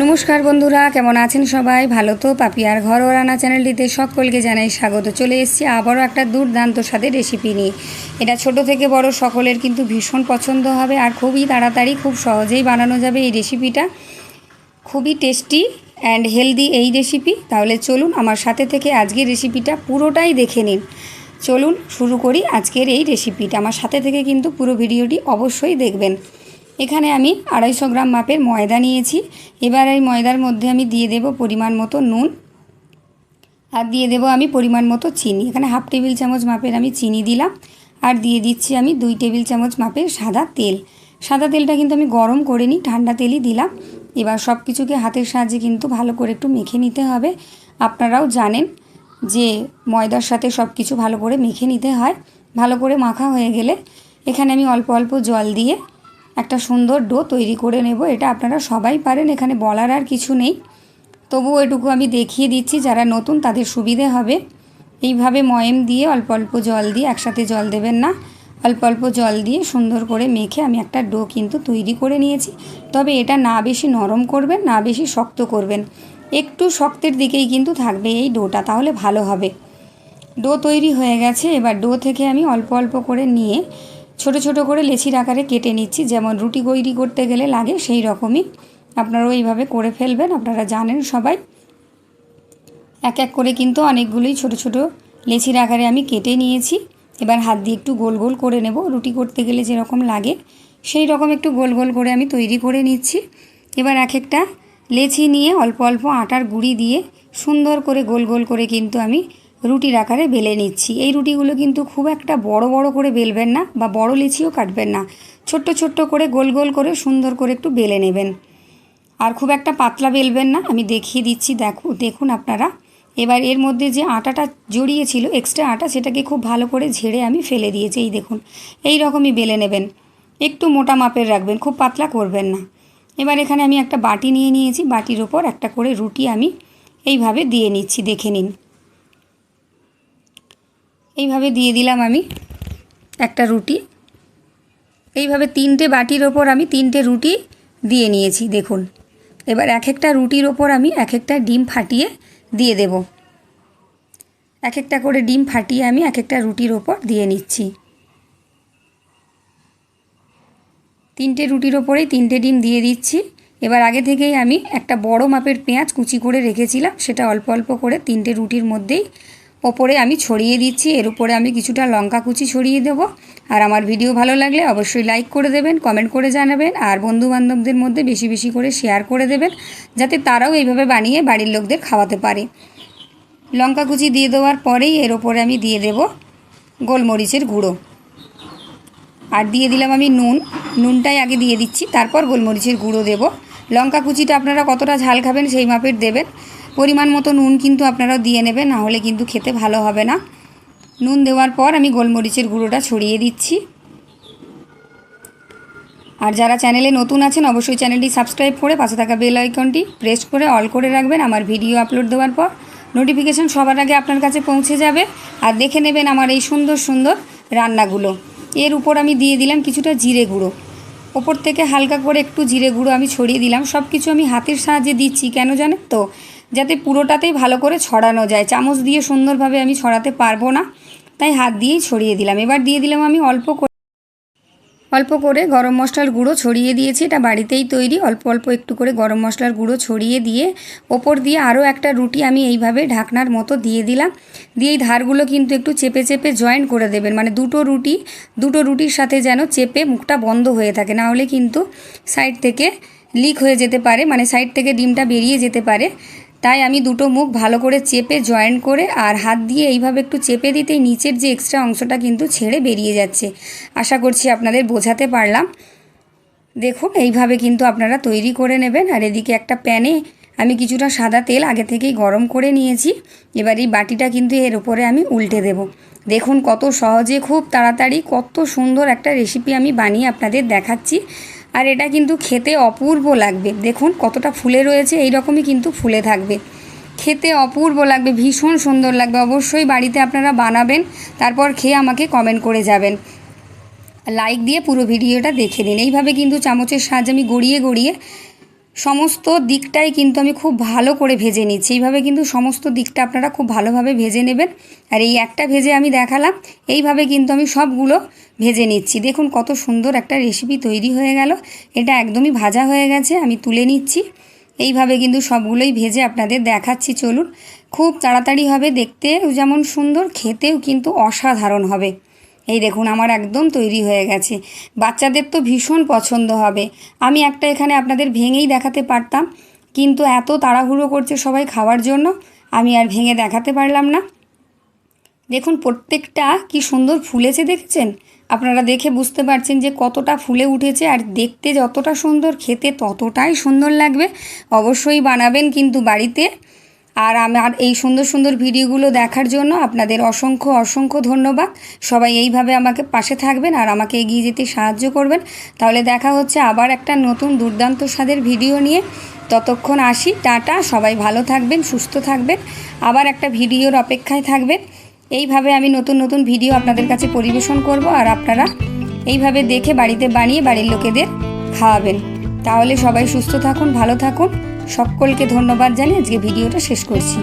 নমস্কার বন্ধুরা, কেমন আছেন সবাই? ভালো তো? পাপিয়ার ঘর ও রান্না চ্যানেলটিতে সকলকে জানাই স্বাগত। চলে এসেছি আবারও একটা দুর্দান্ত স্বাদের রেসিপি নিয়ে। এটা ছোট থেকে বড় সকলের কিন্তু ভীষণ পছন্দ হবে আর খুবই তাড়াতাড়ি, খুব সহজেই বানানো যাবে এই রেসিপিটা খুবই টেস্টি অ্যান্ড হেলদি এই রেসিপি তাহলে চলুন আমার সাথে থেকে আজকের রেসিপিটা পুরোটাই দেখে নিন। চলুন শুরু করি আজকের এই রেসিপিটা আমার সাথে থেকে কিন্তু পুরো ভিডিওটি অবশ্যই দেখবেন। এখানে আমি আড়াইশো গ্রাম মাপের ময়দা নিয়েছি। এবার এই ময়দার মধ্যে আমি দিয়ে দেব পরিমাণ মতো নুন। আর দিয়ে দেব আমি পরিমাণ মতো চিনি। এখানে হাফ টেবিল চামচ মাপের আমি চিনি দিলাম। আর দিয়ে দিচ্ছি আমি দুই টেবিল চামচ মাপের সাদা তেল। সাদা তেলটা কিন্তু আমি গরম করে নিই, ঠান্ডা তেলই দিলাম। এবার সব কিছুকে হাতের সাহায্যে কিন্তু ভালো করে একটু মেখে নিতে হবে। আপনারাও জানেন যে ময়দার সাথে সব কিছু ভালো করে মেখে নিতে হয়। ভালো করে মাখা হয়ে গেলে এখানে আমি অল্প অল্প জল দিয়ে একটা সুন্দর ডো তৈরি করে নেব, এটা আপনারা সবাই পারেন, এখানে বলার আর কিছু নেই। তবুও এটুকু আমি দেখিয়ে দিচ্ছি, যারা নতুন তাদের সুবিধে হবে। এইভাবে ময়েম দিয়ে অল্প অল্প জল দিয়ে, একসাথে জল দেবেন না, অল্প অল্প জল দিয়ে সুন্দর করে মেখে আমি একটা ডো কিন্তু তৈরি করে নিয়েছি। তবে এটা না বেশি নরম করবেন, না বেশি শক্ত করবেন। একটু শক্তের দিকেই কিন্তু থাকবে এই ডোটা, তাহলে ভালো হবে। ডো তৈরি হয়ে গেছে, এবার ডো থেকে আমি অল্প অল্প করে নিয়ে ছোট ছোট করে লেচির আকারে কেটে নিচ্ছি। যেমন রুটি গৈরি করতে গেলে লাগে সেই রকমই। আপনারাও এইভাবে করে ফেলবেন, আপনারা জানেন সবাই। এক এক করে কিন্তু অনেকগুলোই ছোট ছোট লেচির আকারে আমি কেটে নিয়েছি। এবার হাত দিয়ে একটু গোল গোল করে নেব। রুটি করতে গেলে যেরকম লাগে, সেই রকম একটু গোল গোল করে আমি তৈরি করে নিচ্ছি। এবার এক একটা লেচি নিয়ে অল্প অল্প আটার গুঁড়ি দিয়ে সুন্দর করে গোল গোল করে কিন্তু আমি রুটির আকারে বেলে নিচ্ছি। এই রুটিগুলো কিন্তু খুব একটা বড় বড় করে বেলবেন না বা বড় লিচিও কাটবেন না। ছোট্ট ছোট্ট করে গোল গোল করে সুন্দর করে একটু বেলে নেবেন। আর খুব একটা পাতলা বেলবেন না, আমি দেখিয়ে দিচ্ছি, দেখো, দেখুন আপনারা। এবার এর মধ্যে যে আটাটা জড়িয়েছিল এক্সট্রা আটা, সেটাকে খুব ভালো করে ঝেড়ে আমি ফেলে দিয়েছি, এই দেখুন। এই রকমই বেলে নেবেন। একটু মোটা মাপের রাখবেন, খুব পাতলা করবেন না। এবার এখানে আমি একটা বাটি নিয়ে নিয়েছি, বাটির ওপর একটা করে রুটি আমি এইভাবে দিয়ে নিচ্ছি, দেখে নিন। এইভাবে দিয়ে দিলাম আমি একটা রুটি। এইভাবে তিনটে বাটির ওপর আমি তিনটে রুটি দিয়ে নিয়েছি, দেখুন। এবার এক একটা রুটির ওপর আমি এক একটা ডিম ফাটিয়ে দিয়ে দেব। এক একটা করে ডিম ফাটিয়ে আমি এক একটা রুটির ওপর দিয়ে নিচ্ছি। তিনটে রুটির ওপরেই তিনটে ডিম দিয়ে দিচ্ছি। এবার আগে থেকেই আমি একটা বড় মাপের পেঁয়াজ কুচি করে রেখেছিলাম, সেটা অল্প অল্প করে তিনটে রুটির মধ্যেই ওপরে আমি ছড়িয়ে দিচ্ছি, এর উপরে আমি কিছুটা লঙ্কা কুচি ছড়িয়ে দেব। আর আমার ভিডিও ভালো লাগলে অবশ্যই লাইক করে দেবেন কমেন্ট করে জানাবেন, আর বন্ধু বান্ধবদের মধ্যে বেশি বেশি করে শেয়ার করে দেবেন, যাতে তারাও এইভাবে বানিয়ে বাড়ির লোকদের খাওয়াতে পারে। লঙ্কা কুচি দিয়ে দেওয়ার পরেই এর ওপরে আমি দিয়ে দেব গোলমরিচের গুঁড়ো। আর দিয়ে দিলাম আমি নুন, নুনটাই আগে দিয়ে দিচ্ছি, তারপর গোলমরিচের গুঁড়ো দেব। লঙ্কা কুচিটা আপনারা কতটা ঝাল খাবেন সেই মাপের দেবেন। পরিমাণ মতো নুন কিন্তু আপনারাও দিয়ে নেবেন, না হলে কিন্তু খেতে ভালো হবে না। নুন দেওয়ার পর আমি গোলমরিচের গুঁড়োটা ছড়িয়ে দিচ্ছি। আর যারা চ্যানেলে নতুন আছেন, অবশ্যই চ্যানেলটি সাবস্ক্রাইব করে পাশে থাকা বেল আইকনটি প্রেস করে অল করে রাখবেন আমার ভিডিও আপলোড দেওয়ার পর। নোটিফিকেশান সবার আগে আপনার কাছে পৌঁছে যাবে। আর দেখে নেবেন আমার এই সুন্দর সুন্দর রান্নাগুলো। এর উপর আমি দিয়ে দিলাম কিছুটা জিরে গুঁড়ো। ওপর থেকে হালকা করে একটু জিরে গুঁড়ো আমি ছড়িয়ে দিলাম। সব কিছু আমি হাতের সাহায্যে দিচ্ছি, কেন জানেন তো? যাতে পুরোটাতেই ভালো করে ছড়ানো যায়। চামচ দিয়ে সুন্দরভাবে আমি ছড়াতে পারব না, তাই হাত দিয়েই ছড়িয়ে দিলাম। এবার দিয়ে দিলাম আমি অল্প করে অল্প করে গরম মশলার গুঁড়ো ছড়িয়ে দিয়েছি। এটা বাড়িতেই তৈরি। অল্প অল্প একটু করে গরম মশলার গুঁড়ো ছড়িয়ে দিয়ে ওপর দিয়ে আরও একটা রুটি আমি এইভাবে ঢাকনার মতো দিয়ে দিলাম। দিয়ে এই ধারগুলো কিন্তু একটু চেপে চেপে জয়েন করে দেবেন। মানে দুটো রুটি, দুটো রুটির সাথে যেন চেপে মুখটা বন্ধ হয়ে থাকে। না হলে কিন্তু সাইড থেকে লিক হয়ে যেতে পারে। মানে সাইড থেকে ডিমটা বেরিয়ে যেতে পারে। তাই আমি দুটো মুখ ভালো করে চেপে জয়েন করে আর হাত দিয়ে এইভাবে একটু চেপে দিতেই নিচের যে এক্সট্রা অংশটা কিন্তু ছেড়ে বেরিয়ে যাচ্ছে। আশা করছি আপনাদের বোঝাতে পারলাম। দেখুন, এইভাবে কিন্তু আপনারা তৈরি করে নেবেন। আর এদিকে একটা প্যানে আমি কিছুটা সাদা তেল আগে থেকেই গরম করে নিয়েছি। এবার এই বাটিটা কিন্তু এর উপরে আমি উল্টে দেব। দেখুন, কত সহজে, খুব তাড়াতাড়ি, কত সুন্দর একটা রেসিপি আমি বানিয়ে আপনাদের দেখাচ্ছি। আর এটা কিন্তু খেতে অপূর্ব লাগবে। দেখুন কতটা ফুলে রয়েছে এই রকমই কিন্তু ফুলে থাকবে। খেতে অপূর্ব লাগবে, ভীষণ সুন্দর লাগবে। অবশ্যই বাড়িতে আপনারা বানাবেন, তারপর খেয়ে আমাকে কমেন্ট করে যাবেন। লাইক দিয়ে পুরো ভিডিওটা দেখে নিন। এইভাবে কিন্তু চামচের সাহায্যে আমি গড়িয়ে গড়িয়ে সমস্ত দিকটাই কিন্তু আমি খুব ভালো করে ভেজে নিচ্ছি। এইভাবে কিন্তু সমস্ত দিকটা আপনারা খুব ভালোভাবে ভেজে নেবেন। আর এই একটা ভেজে আমি দেখালাম, এইভাবে কিন্তু আমি সবগুলো ভেজে নিচ্ছি। দেখুন কত সুন্দর একটা রেসিপি তৈরি হয়ে গেল। এটা একদমই ভাজা হয়ে গেছে, আমি তুলে নিচ্ছি। এইভাবে কিন্তু সবগুলোই ভেজে আপনাদের দেখাচ্ছি, চলুন। খুব তাড়াতাড়ি হবে, দেখতেও যেমন সুন্দর, খেতেও কিন্তু অসাধারণ হবে। এই দেখুন, আমার একদম তৈরি হয়ে গেছে। বাচ্চাদের তো ভীষণ পছন্দ হবে। আমি একটা এখানে আপনাদের ভেঙেই দেখাতে পারতাম, কিন্তু এত তাড়াহুড়ো করছে সবাই খাওয়ার জন্য, আমি আর ভেঙে দেখাতে পারলাম না। দেখুন, প্রত্যেকটা কি সুন্দর ফুলেছে দেখেছেন? আপনারা দেখে বুঝতে পারছেন যে কতটা ফুলে উঠেছে, আর দেখতে যতটা সুন্দর, খেতে ততটাই সুন্দর লাগবে। অবশ্যই বানাবেন কিন্তু বাড়িতে। আর আমার এই সুন্দর সুন্দর ভিডিওগুলো দেখার জন্য আপনাদের অসংখ্য অসংখ্য ধন্যবাদ। সবাই এইভাবে আমাকে পাশে থাকবেন আর আমাকে এগিয়ে যেতে সাহায্য করবেন। তাহলে দেখা হচ্ছে আবার একটা নতুন দুর্দান্ত স্বাদের ভিডিও নিয়ে। ততক্ষণ আসি, টাটা, সবাই ভালো থাকবেন, সুস্থ থাকবেন। আবার একটা ভিডিওর অপেক্ষায় থাকবেন। এইভাবে আমি নতুন নতুন ভিডিও আপনাদের কাছে পরিবেশন করব আর আপনারা এইভাবে দেখে বাড়িতে বানিয়ে বাড়ির লোকেদের খাওয়াবেন। তাহলে সবাই সুস্থ থাকুন, ভালো থাকুন। সকলকে ধন্যবাদ জানিয়ে আজকে ভিডিওটা শেষ করছি।